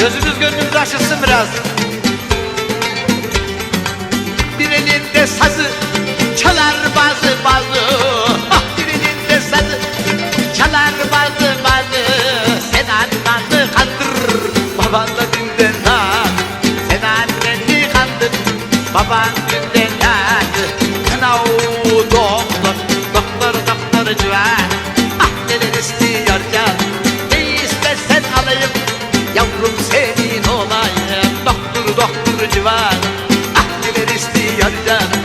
Gözünüz gönlünüz açılsın biraz. Bir elinde sazı çalar bazı bazı. Ah bir çalar bazı bazı. Sen annanı kandır, baban da dünden. Sen anneni kandır, baban dünden civan. Ah neler istiyor can,